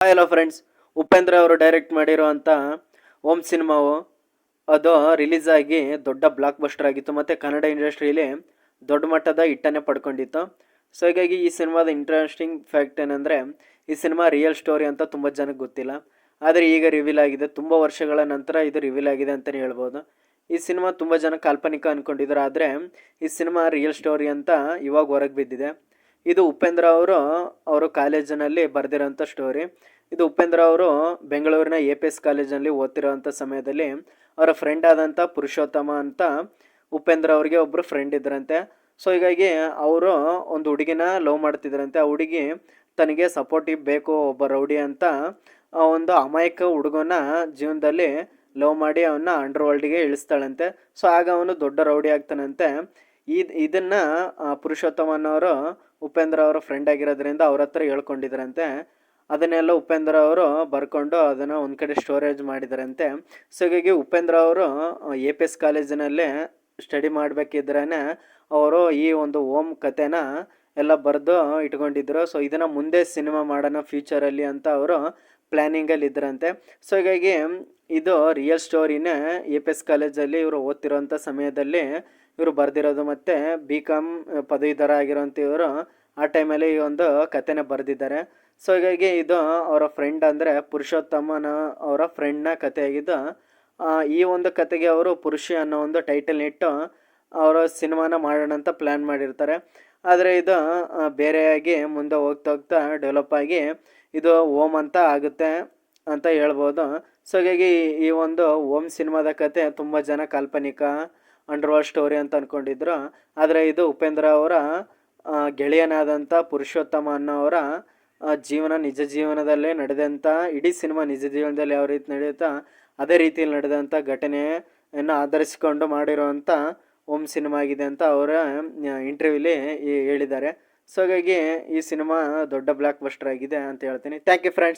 Hello friends Upendra ಅವರು direct ಮಾಡಿರುವಂಥ ಓಂ ಸಿನಿಮಾವು ಅದು ರಿಲೀಸ್ ಆಗಿ ದೊಡ್ಡ ಬ್ಲಾಕ್ ಬಸ್ಟರ್ ಆಗಿತ್ತು. ಮತ್ತು ಕನ್ನಡ ಇಂಡಸ್ಟ್ರಿಯಲ್ಲಿ ದೊಡ್ಡ ಮಟ್ಟದ ಹಿಟ್ಟನ್ನೇ ಪಡ್ಕೊಂಡಿತ್ತು. ಸೊ ಹೀಗಾಗಿ ಈ ಸಿನಿಮಾದ ಇಂಟ್ರೆಸ್ಟಿಂಗ್ ಫ್ಯಾಕ್ಟ್ ಏನಂದರೆ, ಈ ಸಿನಿಮಾ ರಿಯಲ್ ಸ್ಟೋರಿ ಅಂತ ತುಂಬ ಜನಕ್ಕೆ ಗೊತ್ತಿಲ್ಲ. ಆದರೆ ಈಗ ರಿವೀಲ್ ಆಗಿದೆ. ತುಂಬ ವರ್ಷಗಳ ನಂತರ ಇದು ರಿವೀಲ್ ಆಗಿದೆ ಅಂತಲೇ ಹೇಳ್ಬೋದು. ಈ ಸಿನಿಮಾ ತುಂಬ ಜನ ಕಾಲ್ಪನಿಕ ಅಂದ್ಕೊಂಡಿದ್ದಾರೆ ಆದರೆ ಈ ಸಿನಿಮಾ ರಿಯಲ್ ಸ್ಟೋರಿ ಅಂತ ಇವಾಗ ಹೊರಗೆ ಬಿದ್ದಿದೆ. ಇದು ಉಪೇಂದ್ರ ಅವರು ಅವರು ಕಾಲೇಜಿನಲ್ಲಿ ಬರೆದಿರೋಂಥ ಸ್ಟೋರಿ ಇದು ಉಪೇಂದ್ರ ಅವರು ಬೆಂಗಳೂರಿನ ಎ ಪಿ ಎಸ್ ಕಾಲೇಜಿನಲ್ಲಿ ಓದ್ತಿರೋಂಥ ಸಮಯದಲ್ಲಿ ಅವರ ಫ್ರೆಂಡ್ ಆದಂಥ ಪುರುಷೋತ್ತಮ ಅಂತ ಉಪೇಂದ್ರ ಅವ್ರಿಗೆ ಒಬ್ಬರು ಫ್ರೆಂಡ್ ಇದ್ರಂತೆ. ಸೊ ಹೀಗಾಗಿ ಅವರು ಒಂದು ಹುಡುಗಿನ ಲವ್ ಮಾಡ್ತಿದ್ರಂತೆ. ಆ ಹುಡುಗಿ ತನಗೆ ಸಪೋರ್ಟಿವ್ ಬೇಕು, ಒಬ್ಬ ರೌಡಿ ಅಂತ ಆ ಒಂದು ಅಮಾಯಕ ಹುಡುಗನ ಜೀವನದಲ್ಲಿ ಲವ್ ಮಾಡಿ ಅವನ್ನ ಅಂಡರ್ ವರ್ಲ್ಡ್ಗೆ ಇಳಿಸ್ತಾಳಂತೆ. ಸೊ ಆಗ ಅವನು ದೊಡ್ಡ ರೌಡಿ ಆಗ್ತಾನಂತೆ. ಇದು ಇದನ್ನು ಪುರುಷೋತ್ತಮನವರು ಉಪೇಂದ್ರ ಅವರ ಫ್ರೆಂಡ್ ಆಗಿರೋದ್ರಿಂದ ಅವ್ರ ಹತ್ರ ಹೇಳ್ಕೊಂಡಿದ್ರಂತೆ. ಅದನ್ನೆಲ್ಲ ಉಪೇಂದ್ರ ಅವರು ಬರ್ಕೊಂಡು ಅದನ್ನು ಒಂದು ಕಡೆ ಸ್ಟೋರೇಜ್ ಮಾಡಿದರಂತೆ. ಸೊ ಹೀಗಾಗಿ ಉಪೇಂದ್ರ ಅವರು ಎ ಪಿ ಎಸ್ ಕಾಲೇಜಿನಲ್ಲಿ ಸ್ಟಡಿ ಮಾಡಬೇಕಿದ್ರೇ ಅವರು ಈ ಒಂದು ಓಮ್ ಕಥೆನ ಎಲ್ಲ ಬರೆದು ಇಟ್ಕೊಂಡಿದ್ರು. ಸೊ ಇದನ್ನು ಮುಂದೆ ಸಿನಿಮಾ ಮಾಡೋಣ ಫ್ಯೂಚರಲ್ಲಿ ಅಂತ ಅವರು ಪ್ಲ್ಯಾನಿಂಗಲ್ಲಿ ಇದ್ರಂತೆ. ಸೊ ಹೀಗಾಗಿ ಇದು ರಿಯಲ್ ಸ್ಟೋರಿನೇ ಎ ಪಿ ಎಸ್ ಕಾಲೇಜಲ್ಲಿ ಇವರು ಓದ್ತಿರೋಂಥ ಸಮಯದಲ್ಲಿ ಇವರು ಬರೆದಿರೋದು ಮತ್ತು ಬಿ ಕಾಮ್ ಪದವೀಧರ ಆಗಿರೋಂಥ ಇವರು ಆ ಟೈಮಲ್ಲಿ ಈ ಒಂದು ಕಥೆನ ಬರೆದಿದ್ದಾರೆ. ಸೊ ಹೀಗಾಗಿ ಇದು ಅವರ ಫ್ರೆಂಡ್ ಅಂದರೆ ಪುರುಷೋತ್ತಮನ ಅವರ ಫ್ರೆಂಡ್ನ ಕಥೆಯಾಗಿದ್ದು ಈ ಒಂದು ಕತೆಗೆ ಅವರು ಪುರುಷಿ ಅನ್ನೋ ಒಂದು ಟೈಟಲ್ ಇಟ್ಟು ಅವರ ಸಿನಿಮಾನ ಮಾಡೋಣ ಅಂತ ಪ್ಲ್ಯಾನ್ ಮಾಡಿರ್ತಾರೆ. ಆದರೆ ಇದು ಬೇರೆಯಾಗಿ ಮುಂದೆ ಹೋಗ್ತಾ ಹೋಗ್ತಾ ಡೆವಲಪ್ ಆಗಿ ಇದು ಓಮ್ ಅಂತ ಆಗುತ್ತೆ ಅಂತ ಹೇಳ್ಬೋದು. ಸೊ ಹಾಗಾಗಿ ಈ ಒಂದು ಓಮ್ ಸಿನಿಮಾದ ಕತೆ ತುಂಬ ಜನ ಕಾಲ್ಪನಿಕ ಅಂಡರ್ವರ್ಲ್ಡ್ ಸ್ಟೋರಿ ಅಂತ ಅಂದ್ಕೊಂಡಿದ್ರು ಆದರೆ ಇದು ಉಪೇಂದ್ರ ಅವರ ಗೆಳೆಯನಾದಂಥ ಪುರುಷೋತ್ತಮ ಅನ್ನೋವರ ಜೀವನ, ನಿಜ ಜೀವನದಲ್ಲೇ ನಡೆದಂಥ ಇಡೀ ಸಿನಿಮಾ ನಿಜ ಜೀವನದಲ್ಲಿ ಯಾವ ರೀತಿ ನಡೆಯುತ್ತಾ, ಅದೇ ರೀತಿಯಲ್ಲಿ ನಡೆದಂಥ ಘಟನೆಯನ್ನು ಆಧರಿಸಿಕೊಂಡು ಮಾಡಿರುವಂಥ ಓಮ್ ಸಿನಿಮಾ ಆಗಿದೆ ಅಂತ ಅವರ ಇಂಟರ್ವ್ಯೂಲಿ ಹೇಳಿದ್ದಾರೆ. ಸೊ ಹಾಗಾಗಿ ಈ ಸಿನಿಮಾ ದೊಡ್ಡ ಬ್ಲಾಕ್ ಬಸ್ಟರ್ ಆಗಿದೆ ಅಂತ ಹೇಳ್ತೀನಿ. Thank you friends